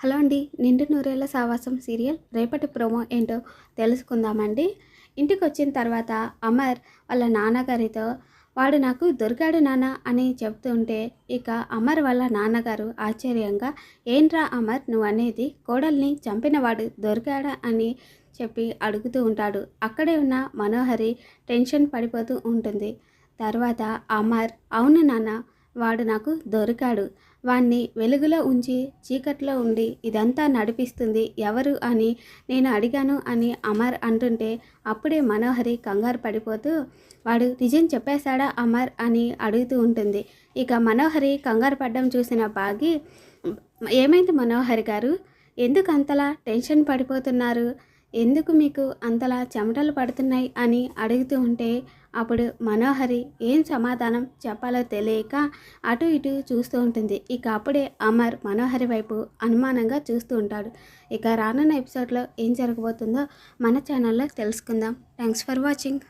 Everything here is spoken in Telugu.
హలో అండి నిండు నూరేళ్ళ సావాసం సీరియల్ రేపటి ప్రోమో ఏంటో తెలుసుకుందామండి. ఇంటికి వచ్చిన తర్వాత అమర్ వాళ్ళ నాన్నగారితో వాడు నాకు దొరికాడు నాన్న అని చెప్తుంటే ఇక అమర్ వాళ్ళ నాన్నగారు ఆశ్చర్యంగా ఏంట్రా అమర్ నువ్వు అనేది కోడల్ని చంపినవాడు దొరికాడా అని చెప్పి అడుగుతూ ఉంటాడు. అక్కడే ఉన్న మనోహరి టెన్షన్ పడిపోతూ ఉంటుంది. తర్వాత అమర్ అవును నాన్న వాడు నాకు దొరికాడు. వాణ్ణి వెలుగులో ఉంచి చీకట్లో ఉండి ఇదంతా నడిపిస్తుంది ఎవరు అని నేను అడిగాను అని అమర్ అంటుంటే అప్పుడే మనోహరి కంగారు పడిపోతూ వాడు నిజం చెప్పేశాడా అమర్? అని అడుగుతూ ఉంటుంది. ఇక మనోహరి కంగారు పడ్డం చూసిన బాగి ఏమైంది మనోహరి గారు? ఎందుకు అంతలా టెన్షన్ పడిపోతున్నారు? ఎందుకు మీకు అంతలా చెమటలు పడుతున్నాయి అని అడుగుతూ ఉంటే అప్పుడు మనోహరి ఏం సమాధానం చెప్పాలో తెలియక అటు ఇటు చూస్తూ ఉంటుంది. ఇక అప్పుడే అమర్ మనోహరి వైపు అనుమానంగా చూస్తూ ఉంటాడు. ఇక రానున్న ఎపిసోడ్లో ఏం జరగబోతుందో మన ఛానల్లో తెలుసుకుందాం. Thanks for watching.